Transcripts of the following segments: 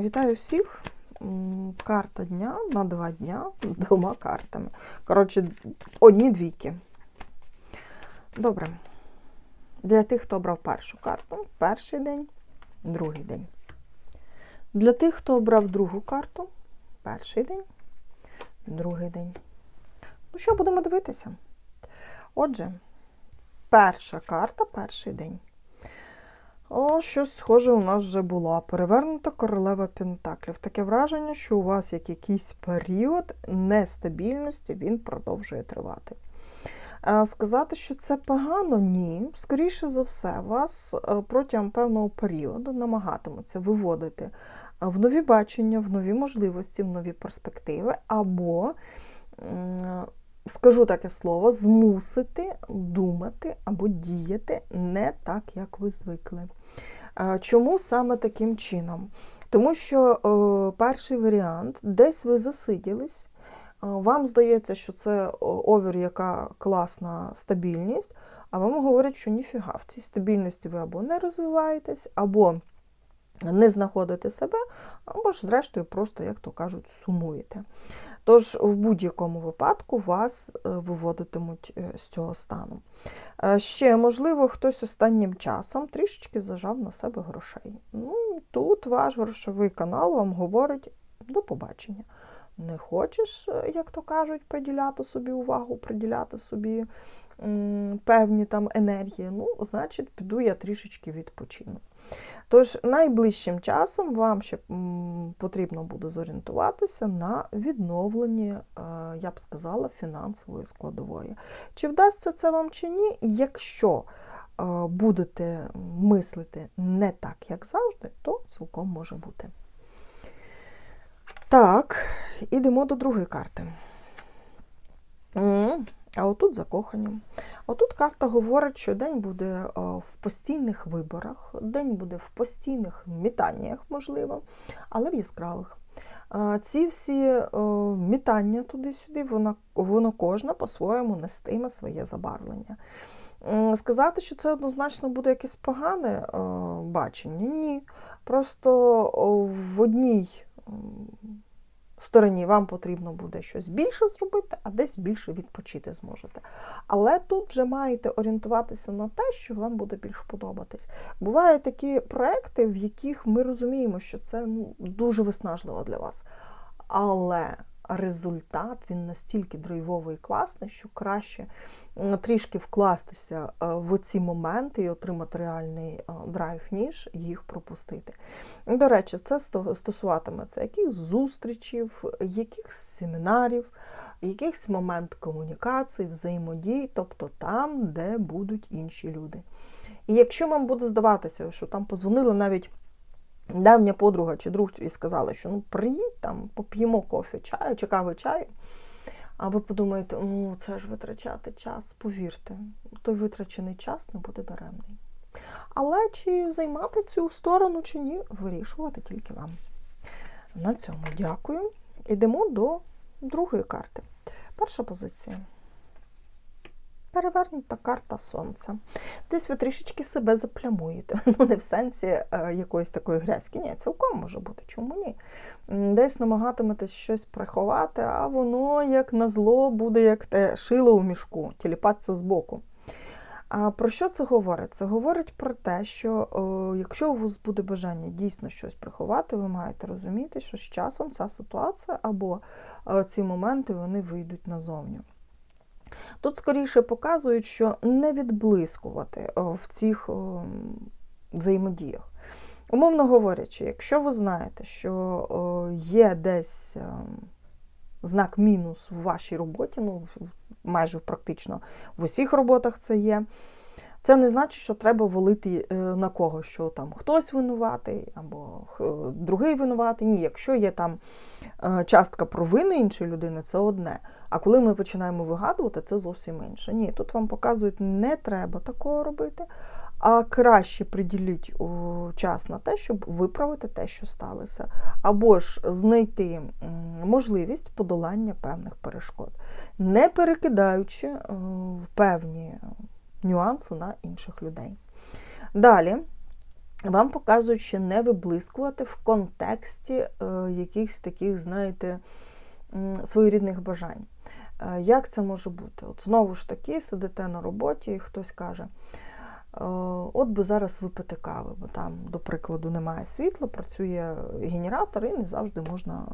Вітаю всіх. Карта дня на два дня двома картами. Коротше, одні двійки. Добре. Для тих, хто обрав першу карту, перший день, другий день. Для тих, хто обрав другу карту, перший день, другий день. Ну що, будемо дивитися? Отже, перша карта, перший день. О, щось схоже у нас вже була. Перевернута королева Пентаклів. Таке враження, що у вас як якийсь період нестабільності він продовжує тривати. Сказати, що це погано, ні. Скоріше за все, вас е, протягом певного періоду намагатимуться виводити е, в нові бачення, в нові можливості, в нові перспективи, або, скажу таке слово, змусити думати або діяти не так, як ви звикли. Чому саме таким чином? Тому що е, перший варіант, десь ви засиділись, е, вам здається, що це о, овір, яка класна стабільність, а вам говорять, що ніфіга, в цій стабільності ви або не розвиваєтесь, або не знаходите себе, або ж, зрештою, просто, як то кажуть, сумуєте. Тож, в будь-якому випадку вас е, виводитимуть е, з цього стану. Е, Ще, можливо, хтось останнім часом трішечки зажав на себе грошей. Ну, тут ваш грошовий канал вам говорить до побачення. Не хочеш, е, як то кажуть, приділяти собі увагу, приділяти собі певні там енергії, ну, значить, піду я трішечки відпочину. Тож найближчим часом вам ще потрібно буде зорієнтуватися на відновленні, е, я б сказала, фінансової складової. Чи вдасться це вам чи ні? Якщо е, будете мислити не так, як завжди, то цілком може бути. Так, ідемо до другої карти. А отут закохані. Отут карта говорить, що день буде е, в постійних виборах, день буде в постійних мітаннях, можливо, але в яскравих. Е, Ці всі е, мітання туди-сюди, воно, воно кожна по-своєму нестиме своє забарвлення. Сказати, що це однозначно буде якесь погане бачення, ні. Просто в одній стороні вам потрібно буде щось більше зробити, а десь більше відпочити зможете. Але тут вже маєте орієнтуватися на те, що вам буде більш подобатись. Бувають такі проекти, в яких ми розуміємо, що це ну, дуже виснажливо для вас. Але результат він настільки драйвовий і класний, що краще трішки вкластися е, в ці моменти і отримати реальний е, драйв, ніж їх пропустити. До речі, це стосуватиметься якихось зустрічів, якихось семінарів, якихось момент комунікації, взаємодій, тобто там, де будуть інші люди. І якщо вам буде здаватися, що там позвонили навіть давня подруга чи друг і сказали, що ну приїдь там, поп'ємо кофе, чаю чи кави чаю. А ви подумаєте, ну це ж витрачати час, повірте, той витрачений час не буде даремний. Але чи займати цю сторону чи ні, вирішувати тільки вам. На цьому дякую. Йдемо до другої карти. Перша позиція. Перевернута карта сонця. Десь ви трішечки себе заплямуєте. Ну, не в сенсі е, якоїсь такої грязки. Ні, цілком може бути. Чому ні? Десь намагатиметесь щось приховати, а воно, як назло, буде як те шило у мішку, тіліпатися збоку. А про що це говорить? Це говорить про те, що е, якщо у вас буде бажання дійсно щось приховати, ви маєте розуміти, що з часом ця ситуація або е, ці моменти вони вийдуть назовню. Тут скоріше показують, що не відблискувати е, в цих е, взаємодіях. Умовно говорячи, якщо ви знаєте, що е, є десь знак мінус в вашій роботі, ну майже практично в усіх роботах це є. Це не значить, що треба валити е, на когось, що там хтось винуватий або другий винуватий. Ні, якщо є там е, частка провини іншої людини, це одне. А коли ми починаємо вигадувати, це зовсім інше. Ні, тут вам показують, не треба такого робити, а краще приділіть час на те, щоб виправити те, що сталося, або ж знайти можливість подолання певних перешкод, не перекидаючи е, певні нюанси на інших людей. Далі вам показують ще не виблискувати в контексті е, якихось таких, знаєте, своєрідних бажань. Е, Як це може бути? От знову ж таки, сидите на роботі, і хтось каже: е, от би зараз випити кави, бо там, до прикладу, немає світла, працює генератор, і не завжди можна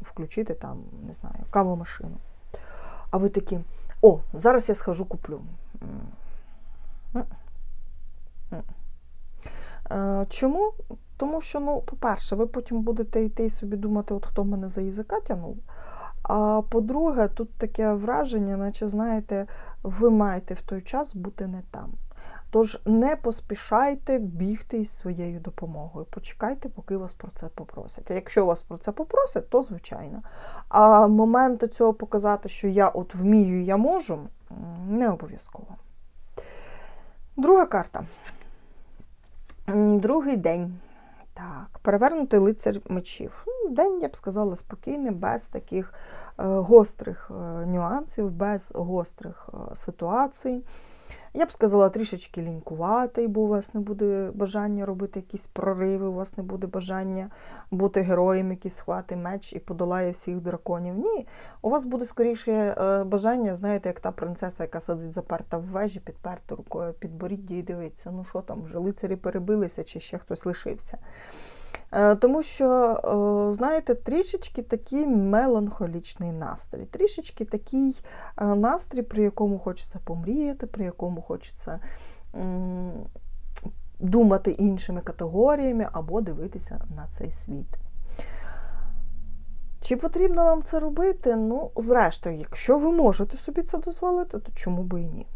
включити там, не знаю, кавомашину. А ви такі, о, зараз я схожу куплю. Е, Чому? Тому що, ну, по-перше, ви потім будете йти і собі думати, от хто мене за язика тягнув. А по-друге, тут таке враження, наче, знаєте, ви маєте в той час бути не там. Тож не поспішайте бігти із своєю допомогою. Почекайте, поки вас про це попросять. А якщо вас про це попросять, то звичайно. А момент цього показати, що я от вмію, я можу, не обов'язково. Друга карта. Другий день. Так, перевернутий лицар мечів. Ну, День, я б сказала, спокійний, без таких е, гострих е, нюансів, без гострих е, ситуацій. Я б сказала, трішечки лінькуватий, бо у вас не буде бажання робити якісь прориви, у вас не буде бажання бути героєм, який схватить меч і подолає всіх драконів. Ні, у вас буде скоріше е, бажання, знаєте, як та принцеса, яка сидить заперта в вежі, підперта рукою під боріддя і дивиться, ну що там, вже лицарі перебилися чи ще хтось лишився. Е, Тому що, е, знаєте, трішечки такий меланхолічний настрій, трішечки такий е, настрій, при якому хочеться помріяти, при якому хочеться думати іншими категоріями або дивитися на цей світ. Чи потрібно вам це робити? Ну, зрештою, якщо ви можете собі це дозволити, то чому би і ні?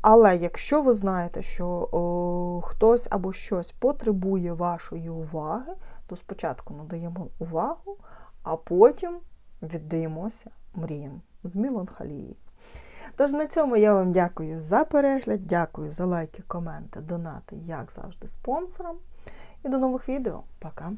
Але якщо ви знаєте, що о, хтось або щось потребує вашої уваги, то спочатку надаємо увагу, а потім віддаємося мріям з меланхолії. Тож на цьому я вам дякую за перегляд, дякую за лайки, коменти, донати, як завжди, спонсорам. І до нових відео. Пока!